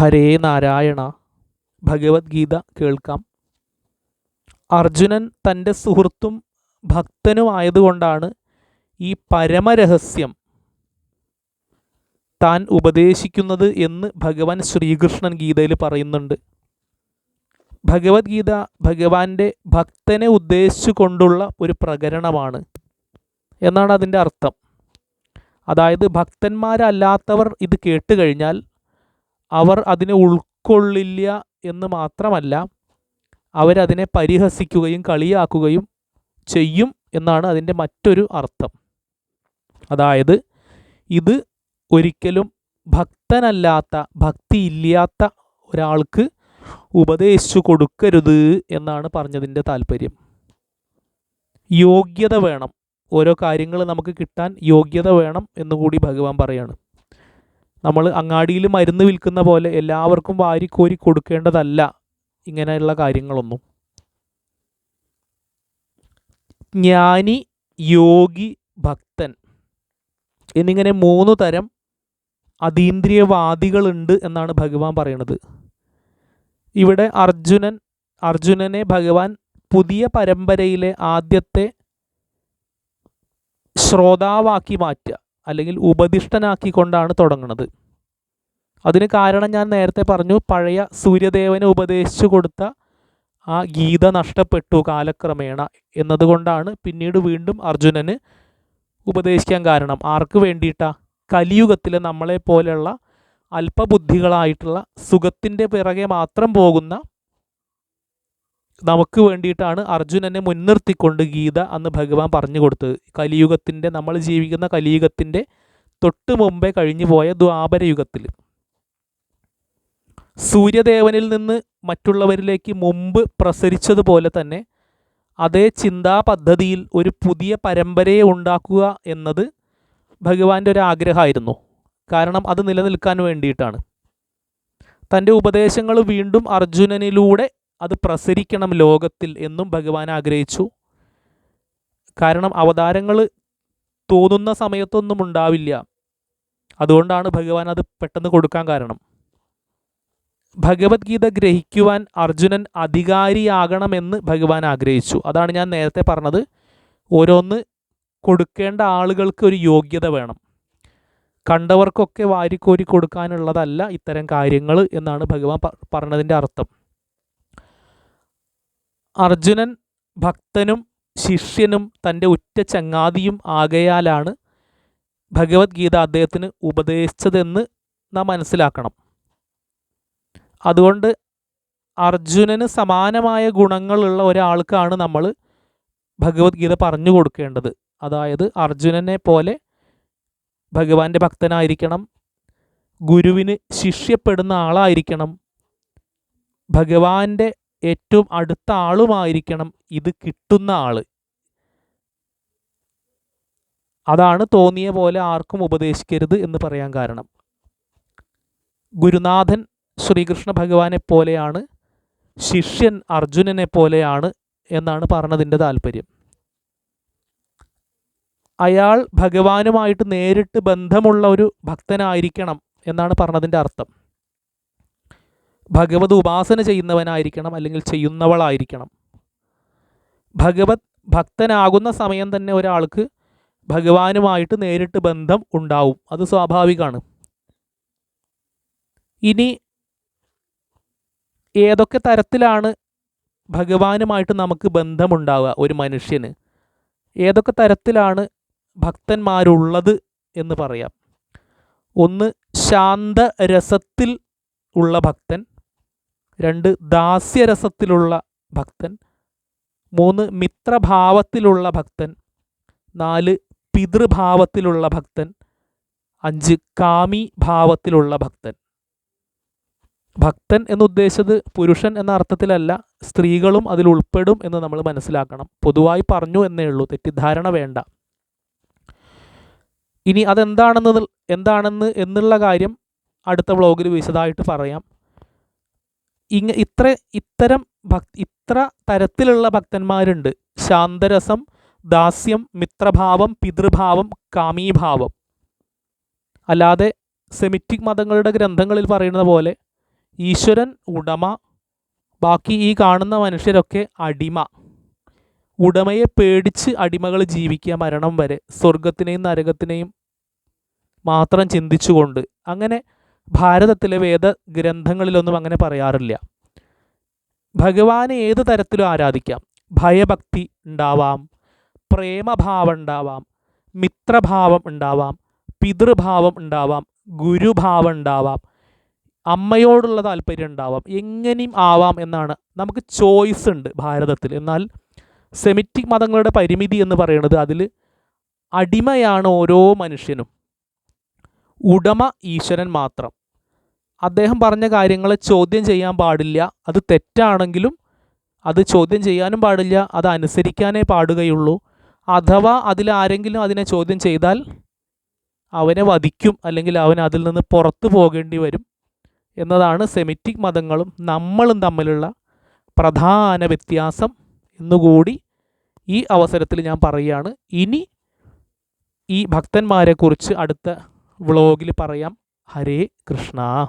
ഹരേ നാരായണ ഭഗവത്ഗീത കേൾക്കാം. അർജുനൻ തന്റെ സുഹൃത്തും ഭക്തനുമായതുകൊണ്ടാണ് ഈ പരമരഹസ്യം താൻ ഉപദേശിക്കുന്നത് എന്ന് ഭഗവാൻ ശ്രീകൃഷ്ണൻ ഗീതയിൽ പറയുന്നുണ്ട്. ഭഗവത്ഗീത ഭഗവാന്റെ ഭക്തനെ ഉദ്ദേശിച്ചു കൊണ്ടുള്ള ഒരു പ്രകരണമാണ് എന്നാണ് അതിന്റെ അർത്ഥം. അതായത് ഭക്തന്മാരല്ലാത്തവർ ഇത് കേട്ട് കഴിഞ്ഞാൽ അവർ അതിനെ ഉൾക്കൊള്ളില്ല എന്ന് മാത്രമല്ല അവരതിനെ പരിഹസിക്കുകയും കളിയാക്കുകയും ചെയ്യും എന്നാണ് അതിന്റെ മറ്റൊരു അർത്ഥം. അതായത് ഇത് ഒരിക്കലും ഭക്തനല്ലാത്ത ഭക്തിയില്ലാത്ത ഒരാൾക്ക് ഉപദേശിച്ചു കൊടുക്കരുത് എന്നാണ് പറഞ്ഞതിന്റെ താല്പര്യം. യോഗ്യത വേണം. ഓരോ കാര്യങ്ങൾ നമുക്ക് കിട്ടാൻ യോഗ്യത വേണം എന്നുകൂടി ഭഗവാൻ പറയാണ്. നമ്മൾ അങ്ങാടിയിൽ മരുന്ന് വിൽക്കുന്ന പോലെ എല്ലാവർക്കും വാരിക്കോരി കൊടുക്കേണ്ടതല്ല ഇങ്ങനെയുള്ള കാര്യങ്ങളൊന്നും. ജ്ഞാനി യോഗി ഭക്തൻ എന്നിങ്ങനെ മൂന്ന് തരം അതീന്ദ്രിയവാദികളുണ്ട് എന്നാണ് ഭഗവാൻ പറയണത് ഇവിടെ അർജുനൻ അർജുനനെ ഭഗവാൻ പുതിയ പരമ്പരയിലെ ആദ്യത്തെ ശ്രോതാവാക്കി മാറ്റുക. അല്ലെങ്കിൽ ഉപദിഷ്ടനാക്കിക്കൊണ്ടാണ് തുടങ്ങുന്നത് അതിന് കാരണം ഞാൻ നേരത്തെ പറഞ്ഞു പഴയ സൂര്യദേവന് ഉപദേശിച്ചു കൊടുത്ത ആ ഗീത നഷ്ടപ്പെട്ടു കാലക്രമേണ എന്നതുകൊണ്ടാണ് പിന്നീട് വീണ്ടും അർജുനന് ഉപദേശിക്കാൻ കാരണം. ആർക്ക് വേണ്ടിയിട്ടാ? കലിയുഗത്തിലെ നമ്മളെ പോലെയുള്ള അല്പബുദ്ധികളായിട്ടുള്ള സുഖത്തിന്റെ പിറകെ മാത്രം പോകുന്ന നമുക്ക് വേണ്ടിയിട്ടാണ് അർജുനനെ മുൻനിർത്തിക്കൊണ്ട് ഗീത അന്ന് ഭഗവാൻ പറഞ്ഞു കൊടുത്തത്. കലിയുഗത്തിന്റെ നമ്മൾ ജീവിക്കുന്ന കലിയുഗത്തിന്റെ തൊട്ട് മുമ്പേ കഴിഞ്ഞു പോയ ദ്വാപരയുഗത്തിൽ സൂര്യദേവനിൽ നിന്ന് മറ്റുള്ളവരിലേക്ക് മുമ്പ് പ്രസരിച്ചതുപോലെ തന്നെ അതേ ചിന്താ പദ്ധതിയിൽ ഒരു പുതിയ പരമ്പരയെ ഉണ്ടാക്കുക എന്നത് ഭഗവാന്റെ ഒരു ആഗ്രഹമായിരുന്നു. കാരണം അത് നിലനിൽക്കാൻ വേണ്ടിയിട്ടാണ്. തന്റെ ഉപദേശങ്ങൾ വീണ്ടും അർജുനനിലൂടെ അത് പ്രസരിക്കണം ലോകത്തിൽ എന്നും ഭഗവാൻ ആഗ്രഹിച്ചു. കാരണം അവതാരങ്ങൾ തോന്നുന്ന സമയത്തൊന്നും ഉണ്ടാവില്ല. അതുകൊണ്ടാണ് ഭഗവാൻ അത് പെട്ടെന്ന് കൊടുക്കാൻ കാരണം. ഭഗവത്ഗീത ഗ്രഹിക്കുവാൻ അർജുനൻ അധികാരിയാകണമെന്ന് ഭഗവാൻ ആഗ്രഹിച്ചു. അതാണ് ഞാൻ നേരത്തെ പറഞ്ഞത്. ഓരോന്ന് കൊടുക്കേണ്ട ആളുകൾക്ക് ഒരു യോഗ്യത വേണം. കണ്ടവർക്കൊക്കെ വാരിക്കോരി കൊടുക്കാനുള്ളതല്ല ഇത്തരം കാര്യങ്ങൾ എന്നാണ് ഭഗവാൻ പറഞ്ഞതിന്റെ അർത്ഥം. അർജുനൻ ഭക്തനും ശിഷ്യനും തന്റെ ഉറ്റ ചങ്ങാതിയും ആകയാലാണ് ഭഗവത്ഗീത അദ്ദേഹത്തിന് ഉപദേശിച്ചതെന്ന് നാം മനസ്സിലാക്കണം. അതുകൊണ്ട് അർജുനന് സമാനമായ ഗുണങ്ങളുള്ള ഒരാൾക്കാണ് നമ്മൾ ഭഗവത്ഗീത പറഞ്ഞു കൊടുക്കേണ്ടത്. അതായത് അർജുനനെ പോലെ ഭഗവാന്റെ ഭക്തനായിരിക്കണം ഗുരുവിന് ശിഷ്യപ്പെടുന്ന ആളായിരിക്കണം ഭഗവാന്റെ ഏറ്റവും അടുത്ത ആളുമായിരിക്കണം ഇത് കിട്ടുന്ന ആൾ. അതാണ് തോന്നിയ പോലെ ആർക്കും ഉപദേശിക്കരുത് എന്ന് പറയാൻ കാരണം. ഗുരുനാഥൻ ശ്രീകൃഷ്ണ ഭഗവാനെ പോലെയാണ് ശിഷ്യൻ അർജുനനെ പോലെയാണ് എന്നാണ് പറഞ്ഞതിന്റെ താല്പര്യം. അയാൾ ഭഗവാനുമായിട്ട് നേരിട്ട് ബന്ധമുള്ള ഒരു ഭക്തനായിരിക്കണം എന്നാണ് പറഞ്ഞതിന്റെ അർത്ഥം. ഭഗവത് ഉപാസന ചെയ്യുന്നവനായിരിക്കണം അല്ലെങ്കിൽ ചെയ്യുന്നവളായിരിക്കണം. ഭഗവത് ഭക്തനാകുന്ന സമയം തന്നെ ഒരാൾക്ക് ഭഗവാനുമായിട്ട് നേരിട്ട് ബന്ധം ഉണ്ടാവും. അത് സ്വാഭാവികമാണ്. ഇനി ഏതൊക്കെ തരത്തിലാണ് ഭഗവാനുമായിട്ട് നമുക്ക് ബന്ധമുണ്ടാവുക ഒരു മനുഷ്യന്? ഏതൊക്കെ തരത്തിലാണ് ഭക്തന്മാരുള്ളത് എന്ന് പറയാം. ഒന്ന് ശാന്തരസത്തിൽ ഉള്ള ഭക്തൻ രണ്ട് ദാസ്യരസത്തിലുള്ള ഭക്തൻ മൂന്ന് മിത്രഭാവത്തിലുള്ള ഭക്തൻ നാല് പിതൃഭാവത്തിലുള്ള ഭക്തൻ അഞ്ച് കാമി ഭാവത്തിലുള്ള ഭക്തൻ. ഭക്തൻ എന്നുദ്ദേശിച്ചത് പുരുഷൻ എന്ന അർത്ഥത്തിലല്ല സ്ത്രീകളും അതിൽ ഉൾപ്പെടും എന്ന് നമ്മൾ മനസ്സിലാക്കണം. പൊതുവായി പറഞ്ഞു എന്നേ ഉള്ളൂ തെറ്റിദ്ധാരണ വേണ്ട. ഇനി അതെന്താണെന്ന് എന്താണെന്ന് എന്നുള്ള കാര്യം അടുത്ത വ്ളോഗിൽ വിശദമായിട്ട് പറയാം. ഇങ്ങ ഇത്ര ഇത്തരം ഭക് ഇത്ര തരത്തിലുള്ള ഭക്തന്മാരുണ്ട്. ശാന്തരസം ദാസ്യം മിത്രഭാവം പിതൃഭാവം കാമീഭാവം. അല്ലാതെ സെമിറ്റിക് മതങ്ങളുടെ ഗ്രന്ഥങ്ങളിൽ പറയുന്നത് പോലെ ഈശ്വരൻ ഉടമ ബാക്കി ഈ കാണുന്ന മനുഷ്യരൊക്കെ അടിമ. ഉടമയെ പേടിച്ച് അടിമകൾ ജീവിക്കുക മരണം വരെ. സ്വർഗത്തിനെയും നരകത്തിനെയും മാത്രം ചിന്തിച്ചുകൊണ്ട്. അങ്ങനെ ഭാരതത്തിലെ വേദ ഗ്രന്ഥങ്ങളിലൊന്നും അങ്ങനെ പറയാറില്ല. ഭഗവാനെ ഏത് തരത്തിലും ആരാധിക്കാം? ഭയഭക്തി ഉണ്ടാവാം പ്രേമഭാവം ഉണ്ടാവാം മിത്രഭാവം ഉണ്ടാവാം പിതൃഭാവം ഉണ്ടാവാം ഗുരുഭാവം ഉണ്ടാവാം അമ്മയോടുള്ള താല്പര്യം ഉണ്ടാവാം എങ്ങനെയും ആവാം എന്നാണ് നമുക്ക് ചോയ്സ് ഉണ്ട് ഭാരതത്തിൽ. എന്നാൽ സെമിറ്റിക് മതങ്ങളുടെ പരിമിതി എന്ന് പറയുന്നത് അതിൽ അടിമയാണ് ഓരോ മനുഷ്യനും. ഉടമ ഈശ്വരൻ മാത്രം. അദ്ദേഹം പറഞ്ഞ കാര്യങ്ങളെ ചോദ്യം ചെയ്യാൻ പാടില്ല. അത് തെറ്റാണെങ്കിലും അത് ചോദ്യം ചെയ്യാനും പാടില്ല. അത് അനുസരിക്കാനേ പാടുകയുള്ളൂ. അഥവാ അതിൽ ആരെങ്കിലും അതിനെ ചോദ്യം ചെയ്താൽ അവനെ വധിക്കും അല്ലെങ്കിൽ അവൻ അതിൽ നിന്ന് പുറത്തു പോകേണ്ടി വരും എന്നതാണ് സെമിറ്റിക് മതങ്ങളും നമ്മളും തമ്മിലുള്ള പ്രധാന വ്യത്യാസം എന്നുകൂടി ഈ അവസരത്തിൽ ഞാൻ പറയുകയാണ്. ഇനി ഈ ഭക്തന്മാരെക്കുറിച്ച് അടുത്ത വ്ളോഗിൽ പറയാം. ഹരേ കൃഷ്ണ.